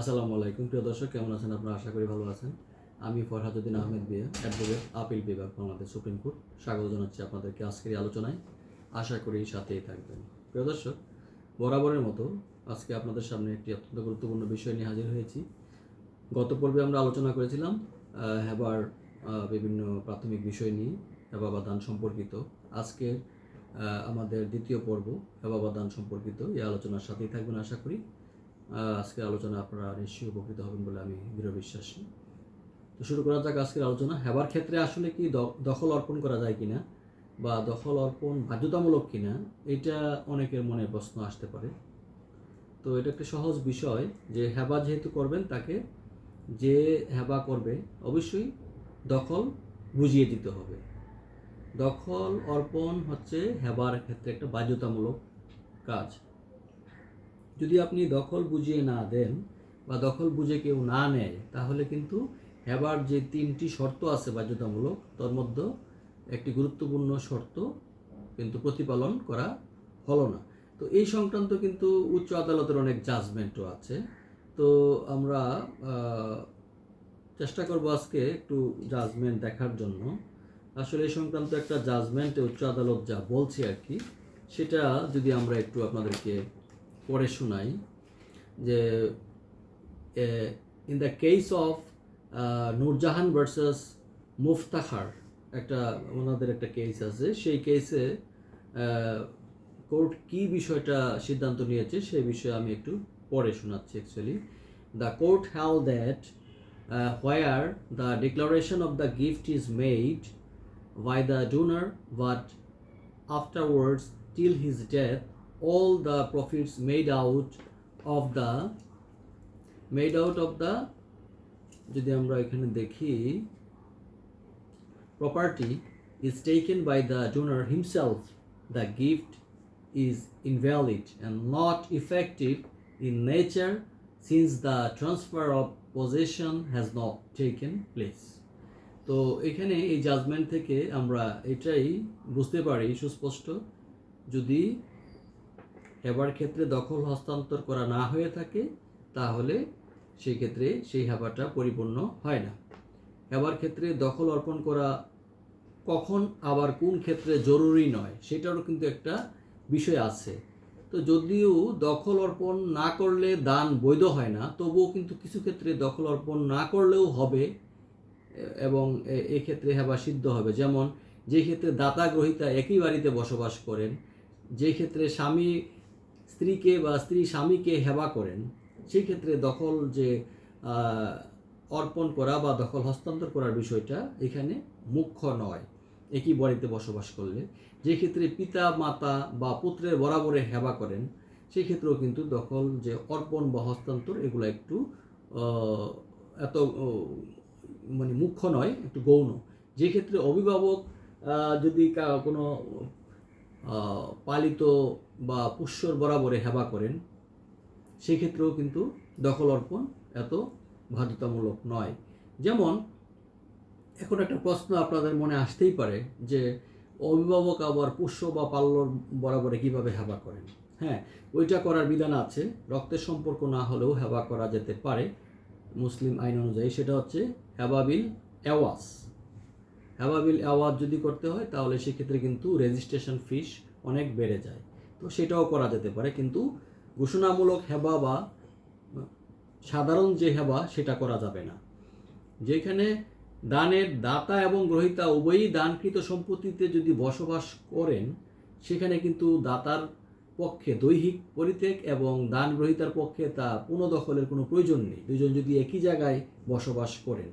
আসসালামু আলাইকুম। প্রিয় দর্শক, কেমন আছেন? আপনারা আশা করি ভালো আছেন। আমি ফরহাদুদ্দিন আহমেদ বিয়া অ্যাডভোকেট আপিল বিভাগ, বাংলাদেশ সুপ্রিম কোর্ট। স্বাগত জানাচ্ছি আপনাদেরকে আজকের আলোচনায়। আশা করি সাথেই থাকবেন। প্রিয় দর্শক, বরাবরের মতো আজকে আপনাদের সামনে একটি অত্যন্ত গুরুত্বপূর্ণ বিষয় নিয়ে হাজির হয়েছি। গত পর্বে আমরা আলোচনা করেছিলাম হেবার বিভিন্ন প্রাথমিক বিষয় নিয়ে হেবা বা দান সম্পর্কিত। আজকের আমাদের দ্বিতীয় পর্ব হেবা বা দান সম্পর্কিত। এই আলোচনার সাথেই থাকবেন, আশা করি। আজকের আলোচনা আপনারা নিশ্চয়ই উপকৃত হবেন বলে আমি দৃঢ় বিশ্বাসী। তো শুরু করা যাক আজকের আলোচনা। হেবার ক্ষেত্রে আসলে কি দখল অর্পণ করা যায় কিনা বা দখল অর্পণ বাধ্যতামূলক কিনা, এটা অনেকের মনে প্রশ্ন আসতে পারে। তো এটা একটা সহজ বিষয় যে হেবা যেহেতু করবেন, তাকে যে হেবা করবে, অবশ্যই দখল বুঝিয়ে দিতে হবে। দখল অর্পণ হচ্ছে হেবার ক্ষেত্রে একটা বাধ্যতামূলক কাজ। যদি আপনি দখল বুঝিয়ে না দেন বা দখল বুঝে কেউ না নেয়, তাহলে কিন্তু হেবার যে তিনটি শর্ত আছে বাধ্যতামূলক, তার মধ্যে একটি গুরুত্বপূর্ণ শর্ত কিন্তু প্রতিপালন করা হলো না। তো এই সংক্রান্ত কিন্তু উচ্চ আদালতের অনেক জাজমেন্টও আছে। তো আমরা চেষ্টা করব আজকে একটু জাজমেন্ট দেখার জন্য। আসলে এই সংক্রান্ত একটা জাজমেন্টে উচ্চ আদালত যা বলছে আর কি, সেটা যদি আমরা একটু আপনাদেরকে পড়ে শোনাই যে in the case of Noorjahan versus Muftakhar একটা ওনাদের একটা কেস আছে। সেই কেসে কোর্ট কি বিষয়টা সিদ্ধান্ত নিয়েছে সেই বিষয়ে আমি একটু পড়ে শোনাচ্ছি actually the court held that where the declaration of the gift is made by the donor, but afterwards till his death all the profits made out of the, made out of the, যদি আমরা এখানে দেখি property is taken by the donor himself the gift is invalid and not effective in nature since the transfer of possession has not taken place তো এখানে এই judgement থেকে আমরা এটাই বুঝতে পারি সুস্পষ্ট। যদি হেবার ক্ষেত্রে দখল হস্তান্তর করা না হয়ে থাকে, তাহলে সেই ক্ষেত্রে সেই হেবাটা পরিপূর্ণ হয় না। হেবার ক্ষেত্রে দখল অর্পণ করা কখন, আবার কোন ক্ষেত্রে জরুরি নয়, সেটারও কিন্তু একটা বিষয় আছে। তো যদিও দখল অর্পণ না করলে দান বৈধ হয় না, তবুও কিন্তু কিছু ক্ষেত্রে দখল অর্পণ না করলেও হবে, এবং এক্ষেত্রে হেবা সিদ্ধ হবে। যেমন যে ক্ষেত্রে দাতা গ্রহিতা একই বাড়িতে বসবাস করেন, যে ক্ষেত্রে স্বামী স্ত্রীকে বা স্ত্রী স্বামীকে হেবা করেন, সেই ক্ষেত্রে দখল যে অর্পণ করা বা দখল হস্তান্তর করার বিষয়টা এখানে মুখ্য নয়। একই বাড়িতে বসবাস করলে। যে ক্ষেত্রে পিতা, মাতা বা পুত্রের বরাবরে হেবা করেন, সেই ক্ষেত্রেও কিন্তু দখল যে অর্পণ বা হস্তান্তর এগুলো একটু এত মানে মুখ্য নয়, একটু গৌণ। যে ক্ষেত্রে অভিভাবক যদি কোনো পালিত বা পুষ্যর বরাবরে হেবা করেন সেই ক্ষেত্রেও কিন্তু দখল অর্পণ এত বাধ্যতামূলক নয়। যেমন, এখন একটা প্রশ্ন আপনাদের মনে আসতেই পারে যে, অভিভাবক আবার পুষ্য বা পাল্লর বরাবরে কীভাবে হেবা করেন? হ্যাঁ ওইটা করার বিধান আছে, রক্তের সম্পর্ক না হলেও হেবা করা যেতে পারে। মুসলিম আইন অনুযায়ী সেটা হচ্ছে হেবাবিল অ্যাওয়াজ হেবাবিল অ্যাওয়াজ যদি করতে হয়, তাহলে সেক্ষেত্রে কিন্তু রেজিস্ট্রেশন ফিস অনেক বেড়ে যায়। তো সেটাও করা যেতে পারে, কিন্তু ঘোষণামূলক হেবা বা সাধারণ যে হেবা, সেটা করা যাবে না। যেখানে দানের দাতা এবং গ্রহিতা উভয়ই দানকৃত সম্পত্তিতে যদি বসবাস করেন, সেখানে কিন্তু দাতার পক্ষে দৈহিক পরিত্যাগ এবং দান গ্রহিতার পক্ষে তা পুনঃদখলের কোনো প্রয়োজন নেই। দুজন যদি একই জায়গায় বসবাস করেন।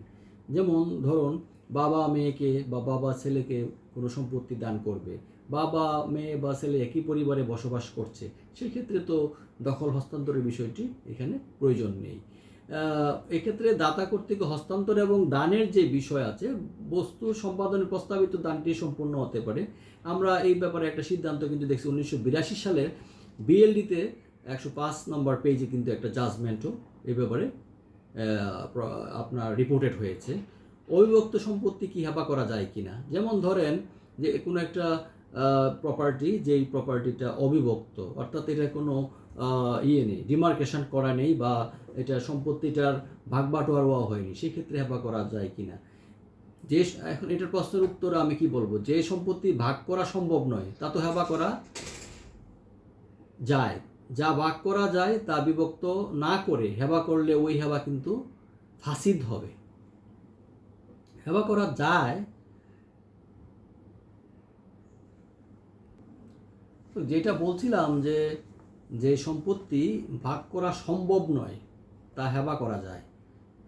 যেমন ধরুন বাবা মেয়েকে বা বাবা ছেলেকে কোনো সম্পত্তি দান করবে। বাবা, মেয়ে বা ছেলে একই পরিবারে বসবাস করছে। সেক্ষেত্রে তো দখল, হস্তান্তরের বিষয়টি এখানে প্রয়োজন নেই। এক্ষেত্রে দাতা কর্তৃক হস্তান্তর এবং দানের যে বিষয় আছে, বস্তু সম্পাদনের প্রস্তাবিত দানটি সম্পূর্ণ হতে পারে। আমরা এই ব্যাপারে একটা সিদ্ধান্ত কিন্তু দেখছি, উনিশশো বিরাশি সালের বিএলডিতে একশো পাঁচ নম্বর পেজে কিন্তু একটা জাজমেন্টও এই ব্যাপারে আপনার রিপোর্টেড হয়েছে। অবিভক্ত সম্পত্তি কি হেবা করা যায় কিনা? যেমন ধরেন যে কোনো একটা প্রপার্টি যেই প্রপার্টিটা অবিভক্ত, অর্থাৎ এটা কোনো ইয়ে নেই ডিমার্কেশন করা নেই বা এটা সম্পত্তিটার ভাগ বাটোয়ারা হয়নি, সেক্ষেত্রে হেবা করা যায় কিনা? যে এখন এটার প্রশ্নের উত্তরে আমি কি বলব? যে সম্পত্তি ভাগ করা সম্ভব নয়, তা তো হেবা করা যায়। যা ভাগ করা যায়, তা বিভক্ত না করে হেবা করলে ওই হেবা কিন্তু ফাসিদ হবে। হেবা করা যায় যেটা বলছিলাম যে যে সম্পত্তি ভাগ করা সম্ভব নয়, তা হেবা করা যায়।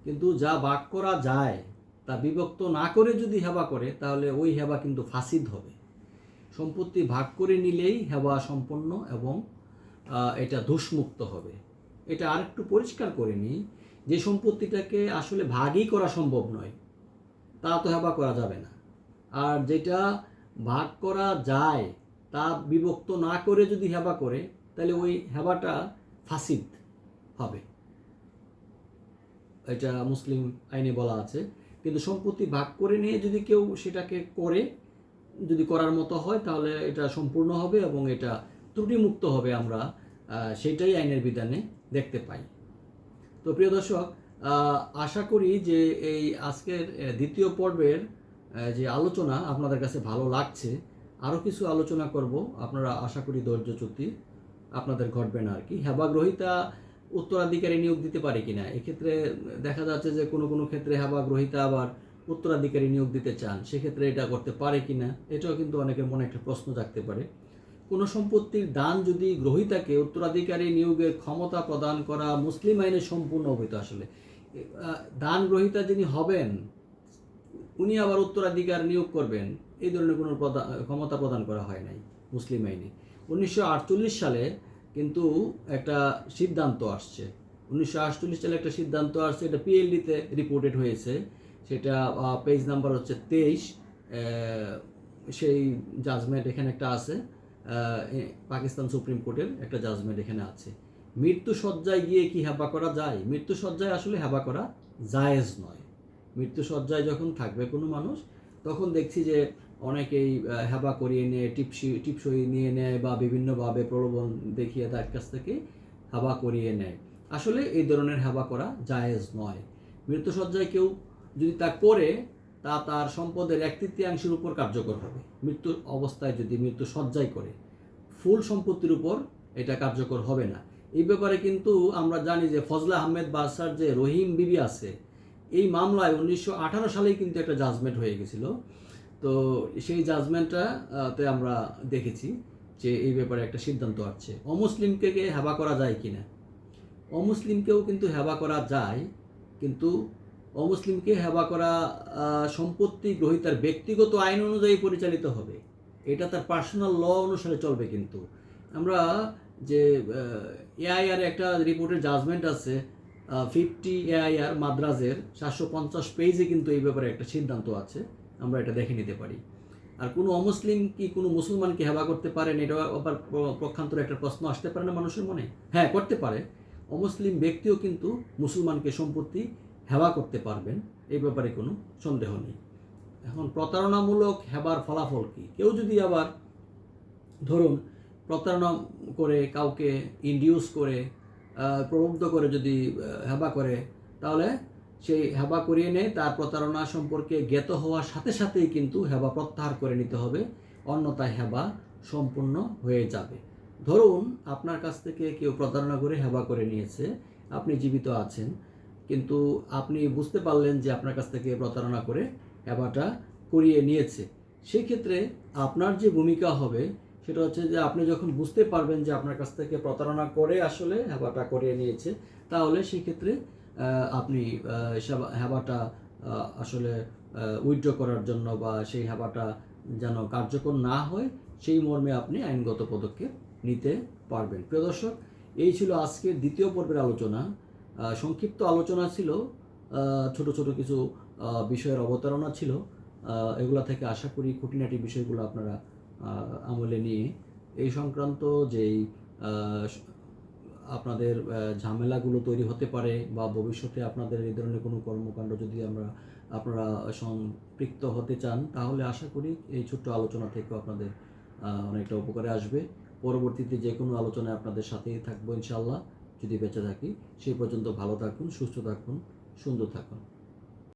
কিন্তু যা ভাগ করা যায়, তা বিভক্ত না করে যদি হেবা করে, তাহলে ওই হেবা কিন্তু ফাসিদ হবে সম্পত্তি ভাগ করে নিলেই হেবা সম্পন্ন এবং এটা দোষমুক্ত হবে। এটা আরেকটু পরিষ্কার করে নিই, যে সম্পত্তিটাকে আসলে ভাগই করা সম্ভব নয় তা তো হেবা করা যাবে না। আর যেটা ভাগ করা যায়, তা বিভক্ত না করে যদি হেবা করে, তাহলে ওই হেবাটা ফাসিদ হবে। এটা মুসলিম আইনে বলা আছে। কিন্তু সম্পত্তি ভাগ করে নিয়ে যদি কেউ সেটাকে করে, যদি করার মতো হয়, তাহলে এটা সম্পূর্ণ হবে এবং এটা ত্রুটিমুক্ত হবে আমরা সেটাই আইনের বিধানে দেখতে পাই। তো প্রিয় দর্শক আশা করি যে এই আজকের দ্বিতীয় পর্বের যে আলোচনা আপনাদের কাছে ভালো লাগছে আরও কিছু আলোচনা করব। আপনারা আশা করি ধৈর্য চুক্তি আপনাদের ঘটবে না আর কি। হেবা গ্রহিতা উত্তরাধিকারী নিয়োগ দিতে পারে কিনা? এক্ষেত্রে দেখা যাচ্ছে যে কোনো কোনো ক্ষেত্রে হেবা গ্রহিতা আবার উত্তরাধিকারী নিয়োগ দিতে চান, সেক্ষেত্রে এটা করতে পারে কিনা? এটাও কিন্তু অনেকের মনে একটা প্রশ্ন থাকতে পারে। কোনো সম্পত্তির দান যদি গ্রহিতাকে উত্তরাধিকারী নিয়োগের ক্ষমতা প্রদান করা মুসলিম আইনে সম্পূর্ণ অবহিত আসলে দান গ্রহিতা যিনি হবেন, উনি আবার উত্তরাধিকার নিয়োগ করবেন, এই ধরনের কোনো ক্ষমতা প্রদান করা হয় নাই মুসলিম আইনে। উনিশশো আটচল্লিশ সালে কিন্তু একটা সিদ্ধান্ত আসছে। উনিশশো আটচল্লিশ সালে একটা সিদ্ধান্ত আসছে, এটা পিএলডিতে রিপোর্টেড হয়েছে। সেটা পেজ নাম্বার হচ্ছে তেইশ সেই জাজমেন্ট এখানে একটা আছে। পাকিস্তান সুপ্রিম কোর্টের একটা জাজমেন্ট এখানে আছে। মৃত্যু সজ্জায় গিয়ে কি হেবা করা যায়? মৃত্যু সজ্জায় আসলে হেবা করা জায়েজ নয়। মৃত্যু সজ্জায় যখন থাকবে কোনো মানুষ তখন দেখছি যে অনেকেই আহ, হেবা করিয়ে নিয়ে টিপসি টিপসই নিয়ে নেয় বা বিভিন্নভাবে প্রলোভন দেখিয়ে তার কাছ থেকে হাবা করিয়ে নেয়। আসলে এই ধরনের হেবা করা জায়েজ নয়। মৃত্যুসজ্জায় কেউ যদি তা করে তা তার সম্পদের এক তৃতীয়াংশের উপর কার্যকর হবে। মৃত্যু অবস্থায় যদি মৃত্যু সজ্জায় করে, ফুল সম্পত্তির উপর এটা কার্যকর হবে না। এই ব্যাপারে কিন্তু আমরা জানি যে ফজলা আহমেদ বাদশার যে রহিম বিবি আছে, এই মামলায় উনিশশো আঠারো সালেই কিন্তু একটা জাজমেন্ট হয়ে গেছিল। তো সেই জাজমেন্টটা তে আমরা দেখেছি যে এই ব্যাপারে একটা সিদ্ধান্ত আছে অমুসলিমকে কে হেবা করা যায় কিনা? অমুসলিমকেও কিন্তু হেবা করা যায়, কিন্তু অমুসলিমকে হেবা করা সম্পত্তি গ্রহীতার ব্যক্তিগত আইন অনুযায়ী পরিচালিত হবে। এটা তার পার্সোনাল ল অনুসারে চলবে কিন্তু। আমরা যে এআইআর একটা রিপোর্টের জাজমেন্ট আছে ফিফটি এআইআর মাদ্রাজের সাতশো পঞ্চাশ পেজে কিন্তু এই ব্যাপারে একটা সিদ্ধান্ত আছে। আমরা এটা দেখে নিতে পারি। আর কোনো অমুসলিম কি কোনো মুসলমানকে হেবা করতে পারেন এটা আবার পক্ষান্তরে একটা প্রশ্ন আসতে পারে না মানুষের মনে? হ্যাঁ করতে পারে। অমুসলিম ব্যক্তিও কিন্তু মুসলমানকে সম্পত্তি হেবা করতে পারবেন, এই ব্যাপারে কোনো সন্দেহ নেই। এখন প্রতারণামূলক হেবার ফলাফল কি? কেউ যদি আবার ধরুন প্রতারণা করে কাউকে ইন্ডিউস করে প্রলুব্ধ করে যদি হেবা করে, তাহলে সেই হেবা করিয়ে নেয়, তার প্রতারণা সম্পর্কে জ্ঞাত হওয়ার সাথে সাথেই কিন্তু হেবা প্রত্যাহার করে নিতে হবে, অন্যথায় হেবা সম্পূর্ণ হয়ে যাবে। ধরুন আপনার কাছ থেকে কেউ প্রতারণা করে হেবা করে নিয়েছে, আপনি জীবিত আছেন কিন্তু আপনি বুঝতে পারলেন যে আপনার কাছ থেকে প্রতারণা করে হেবাটা করিয়ে নিয়েছে। সেই ক্ষেত্রে আপনার যে ভূমিকা হবে সেটা হচ্ছে যে আপনি যখন বুঝতে পারবেন যে আপনার কাছ থেকে প্রতারণা করে আসলে হ্যাবাটা করিয়ে নিয়েছে তাহলে সেই ক্ষেত্রে আপনি আহ, আসলে উইথড্র করার জন্য বা সেই হ্যাবাটা যেন কার্যকর না হয় সেই মর্মে আপনি আইনগত পদক্ষেপ নিতে পারবেন। প্রিয় দর্শক এই ছিল আজকের দ্বিতীয় পর্বের আলোচনা। সংক্ষিপ্ত আলোচনা ছিল ছোট ছোট কিছু বিষয়ের অবতারণা ছিল এগুলা থেকে আশা করি খুঁটিনাটি বিষয়গুলো আপনারা আমলে নিয়ে এই সংক্রান্ত যেই আপনাদের ঝামেলাগুলো তৈরি হতে পারে বা ভবিষ্যতে আপনাদের এই ধরনের কোনো কর্মকাণ্ড যদি আমরা, আপনারা সম্পৃক্ত হতে চান, তাহলে আশা করি এই ছোট্ট আলোচনা থেকে আপনাদের অনেকটা উপকারে আসবে। পরবর্তীতে যে কোনো আলোচনায় আপনাদের সাথেই থাকব ইনশাল্লাহ যদি বেঁচে থাকি সেই পর্যন্ত ভালো থাকুন সুস্থ থাকুন সুন্দর থাকুন।